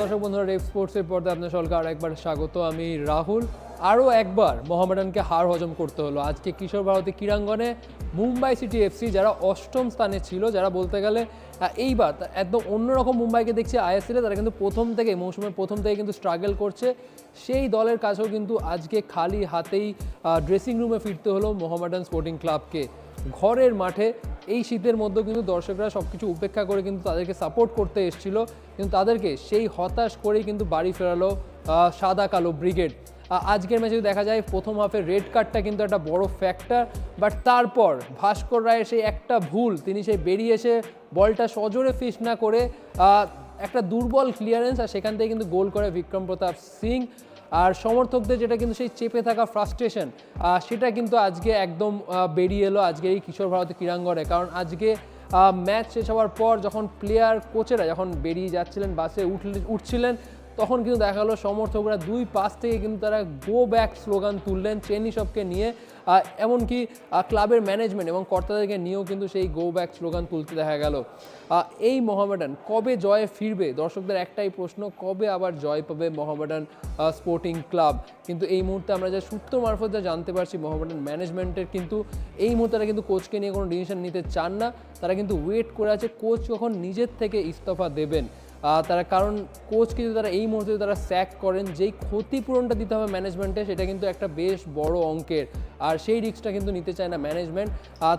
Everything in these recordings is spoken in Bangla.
দর্শক বন্ধুরা রেপ স্পোর্টসের পর্দায় আপনার সকলকে আর একবার স্বাগত। আমি রাহুল। আরও একবার মোহামেডানকে হার হজম করতে হলো। আজকে কিশোর ভারতী ক্রীড়াঙ্গনে মুম্বাই সিটি এফসি যারা অষ্টম স্থানে ছিল, যারা বলতে গেলে এইবার একদম অন্যরকম মুম্বাইকে দেখছি আইএসএলে তারা কিন্তু প্রথম থেকে, মৌসুমের প্রথম থেকে কিন্তু স্ট্রাগল করছে। সেই দলের কাছেও কিন্তু আজকে খালি হাতেই ড্রেসিং রুমে ফিরতে হলো মোহামেডান স্পোর্টিং ক্লাবকে ঘরের মাঠে এই শীতের মধ্যেও কিন্তু দর্শকরা সব কিছু উপেক্ষা করে কিন্তু তাদেরকে সাপোর্ট করতে এসেছিল। কিন্তু তাদেরকে সেই হতাশ করেই কিন্তু বাড়ি ফেরালো সাদা কালো ব্রিগেড আজকের ম্যাচে দেখা যায়, প্রথম হাফে রেড কার্ডটা কিন্তু একটা বড় ফ্যাক্টর বাট তারপর ভাস্কর রায়ের সেই একটা ভুল, তিনি সেই বেরিয়ে এসে বলটা সজোরে ফিস না করে একটা দুর্বল ক্লিয়ারেন্স আর সেখান থেকে কিন্তু গোল করে বিক্রম প্রতাপ সিং। আর সমর্থকদের যেটা কিন্তু সেই চেপে থাকা ফ্রাস্ট্রেশন সেটা কিন্তু আজকে একদম বেরিয়ে এলো আজকে এই কিশোর ভারতী ক্রীড়াঙ্গনে। কারণ আজকে ম্যাচ শেষ হওয়ার পর যখন প্লেয়ার কোচেরা যখন বেরিয়ে যাচ্ছিলেন বাসে উঠলে, উঠছিলেন তখন কিন্তু দেখা গেলো সমর্থকরা দুই পাশ থেকে কিন্তু তারা গো ব্যাক স্লোগান তুললেন চেনি সবকে নিয়ে। এমনকি ক্লাবের ম্যানেজমেন্ট এবং কর্তাদেরকে নিয়েও কিন্তু সেই গো ব্যাক স্লোগান তুলতে দেখা গেল। এই মোহামেডান কবে জয়ে ফিরবে? দর্শকদের একটাই প্রশ্ন, কবে আবার জয় পাবে মোহামেডান স্পোর্টিং ক্লাব কিন্তু এই মুহূর্তে আমরা যে সূত্র মারফত যা জানতে পারছি, মোহামেডান ম্যানেজমেন্টের কিন্তু এই মুহূর্তে তারা কিন্তু কোচকে নিয়ে কোনো ডিসিশন নিতে চান না। তারা কিন্তু ওয়েট করে আছে কোচ কখন নিজের থেকে ইস্তফা দেবেন। তারা কারণ কোচকে যদি তারা এই মুহূর্তে তারা স্যাক করেন, যেই ক্ষতিপূরণটা দিতে হবে ম্যানেজমেন্টে সেটা কিন্তু একটা বেশ বড় অঙ্কের। আর সেই রিস্কটা কিন্তু নিতে চায় না ম্যানেজমেন্ট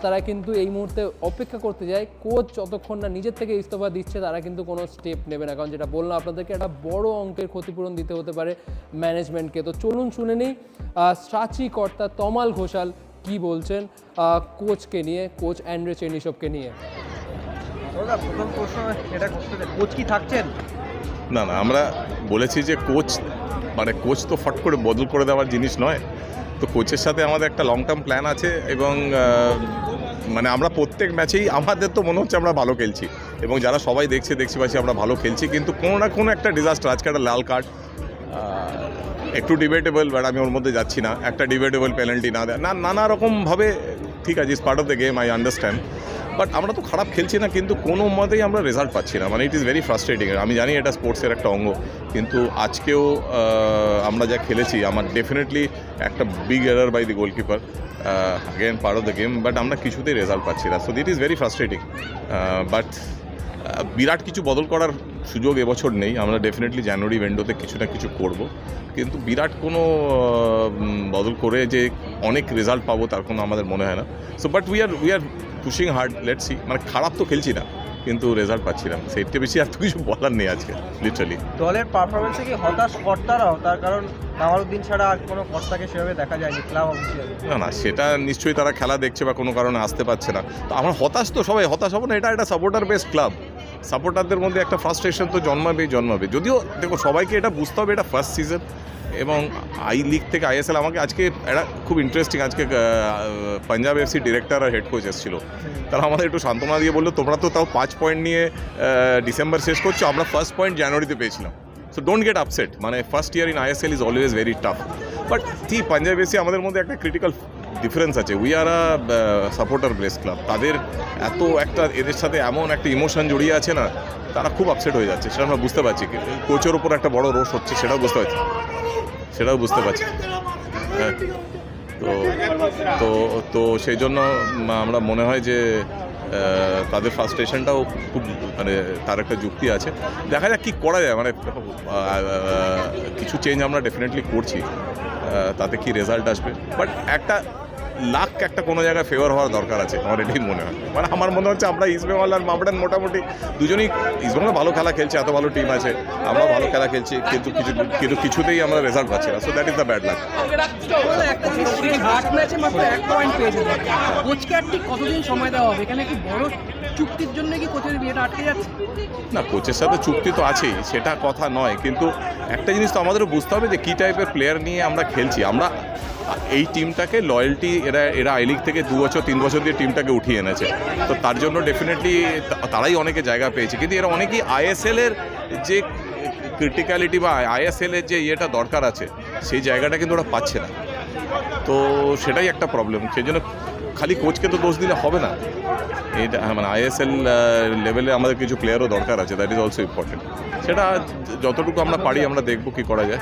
তারা কিন্তু এই মুহূর্তে অপেক্ষা করতে যায়। কোচ যতক্ষণ না নিজের থেকে ইস্তফা দিচ্ছে, তারা কিন্তু কোনো স্টেপ নেবে না। কারণ যেটা বললাম, আপনাদেরকে একটা বড় অঙ্কের ক্ষতিপূরণ দিতে হতে পারে ম্যানেজমেন্টকে তো চলুন শুনে নিই। সাচি কর্তা তমাল ঘোষাল কি বলছেন কোচকে নিয়ে কোচ অ্যান্ড্রে চেনিসবকে নিয়ে? না না, আমরা বলেছি যে কোচ মানে কোচ তো ফট করে বদল করে দেওয়ার জিনিস নয়। তো কোচের সাথে আমাদের একটা লং টার্ম প্ল্যান আছে এবং মানে আমরা প্রত্যেক ম্যাচেই, আমাদের তো মনে হচ্ছে আমরা ভালো খেলছি। এবং যারা সবাই দেখছে, দেখছি পাচ্ছি আমরা ভালো খেলছি, কিন্তু কোনো না কোনো একটা ডিজাস্টার আজকে একটা লাল কার্ড একটু ডিবেটেবল বাট আমি ওর মধ্যে যাচ্ছি না। একটা ডিবেটেবল পেনাল্টি না দেয়। না, নানা রকমভাবে ঠিক আছে is part of the game I understand but আমরা তো খারাপ খেলছি না, কিন্তু কোনো মতেই আমরা রেজাল্ট পাচ্ছি না। মানে ইট ইজ ভেরি ফ্রাস্ট্রেটিং আমি জানি এটা স্পোর্টসের একটা অঙ্গ, কিন্তু আজকেও আমরা যা খেলেছি, আমার ডেফিনেটলি একটা big error by the goalkeeper again part of the game but আমরা কিছুতেই রেজাল্ট পাচ্ছি না। So this is very frustrating but বিরাট কিছু বদল করার সুযোগ এবছর নেই। আমরা ডেফিনেটলি জানুয়ারি উইন্ডোতে কিছু না কিছু করব। কিন্তু বিরাট কোনো বদল করে যে অনেক রেজাল্ট পাবো, তার কোনো আমাদের মনে হয় না। So but we are we are pushing hard let's see মানে খারাপ তো খেলছি না কিন্তু রেজাল্ট পাচ্ছি না। সেইটা বেশি আর তো কিছু বলার নেই আজকে লিটারালি দলের পারফরমেন্সে কি হতাশ কর্তারাও? তার কারণ কামালউদ্দিন ছাড়া আর কোনো কর্তাকে সেভাবে দেখা যায়নি ক্লাব অফিসিয়ালি না না সেটা নিশ্চয়ই তারা খেলা দেখছে বা কোনো কারণে আসতে পারছে না। তো আমার হতাশ তো সবাই হতাশ হব না এটা একটা সাপোর্টার বেস ক্লাব সাপোর্টারদের মধ্যে একটা ফ্রাস্ট্রেশন তো জন্মাবেই জন্মাবে। যদিও দেখো সবাইকে এটা বুঝতে হবে এটা ফার্স্ট সিজন এবং আই লিগ থেকে আইএসএল আমাকে আজকে একটা খুব ইন্টারেস্টিং আজকে পাঞ্জাব এফসি ডিরেক্টর আর হেড কোচ এসেছিল। তারা আমাদের একটু সান্ত্বনা দিয়ে বলল, তোমরা তো তাও পাঁচ পয়েন্ট নিয়ে ডিসেম্বর শেষ করছ, আমরা ফার্স্ট পয়েন্ট জানুয়ারিতে পেয়েছিলাম। সো ডোন্ট গেট আপসেট মানে first year in ISL is always very tough but ঠিক পাঞ্জাব এফসি আমাদের মধ্যে একটা ক্রিটিক্যাল ডিফারেন্স আছে। We are a supporter bless club তাদের এত একটা এদের সাথে এমন একটা ইমোশন জড়িয়ে আছে না, তারা খুব আপসেট হয়ে যাচ্ছে, সেটা আমরা বুঝতে পারছি। কোচের ওপর একটা বড় রোষ হচ্ছে, সেটাও বুঝতে পারছি। সেটাও বুঝতে পারছি। হ্যাঁ। তো তো তো সেই জন্য আমরা মনে হয় যে তাদের ফ্রাস্ট্রেশনটাও খুব মানে তার একটা যুক্তি আছে। দেখা যাক কী করা যায় মানে কিছু চেঞ্জ আমরা ডেফিনেটলি করছি। তাতে কি রেজাল্ট আসবে। বাট একটা লাক একটা কোনো জায়গায় ফেভার হওয়ার দরকার আছে আমার এটাই মনে হয়। মানে আমার মনে হচ্ছে আমরা ইস্টবেঙ্গল আর মামডান মোটামুটি দুজনেই ইস্টবেঙ্গল ভালো খেলা খেলছে এত ভালো টিম আছে আমরা ভালো খেলা খেলছি কিন্তু কিছু কিন্তু কিছুতেই আমরা রেজাল্ট পাচ্ছি না so that is the bad luck একটা জিনিস আট ম্যাচে মাত্র এক পয়েন্ট পেয়েছে। দল। কোচকে আর ঠিক কতদিন সময় দেওয়া হবে? এখানে কি বড় চুক্তির জন্য কি কোচের বিয়েটা আটকে যাচ্ছে? না কোচের সাথে চুক্তি তো আছেই সেটা কথা নয় কিন্তু একটা জিনিস তো আমাদেরও বুঝতে হবে যে কী টাইপের প্লেয়ার নিয়ে আমরা খেলছি। আমরা এই টিমটাকে লয়্যালটি এরা এরা আই লিগ থেকে দু বছর তিন বছর দিয়ে টিমটাকে উঠিয়ে এনেছে। তো তার জন্য ডেফিনেটলি তারাই অনেকে জায়গা পেয়েছে। কিন্তু এরা অনেকেই আইএসএল এর যে ক্রিটিক্যালিটি বা আইএসএল এর যে ইয়েটা দরকার আছে, সেই জায়গাটা কিন্তু ওরা পাচ্ছে না। তো সেটাই একটা প্রবলেম সেই জন্য খালি কোচকে তো দোষ দিলে হবে না। এটা মানে আইএসএল লেভেলে আমাদের কিছু প্লেয়ারও দরকার আছে দ্যাট ইজ অলসো ইম্পর্টেন্ট সেটা যতটুকু আমরা পারি, আমরা দেখব কি করা যায়।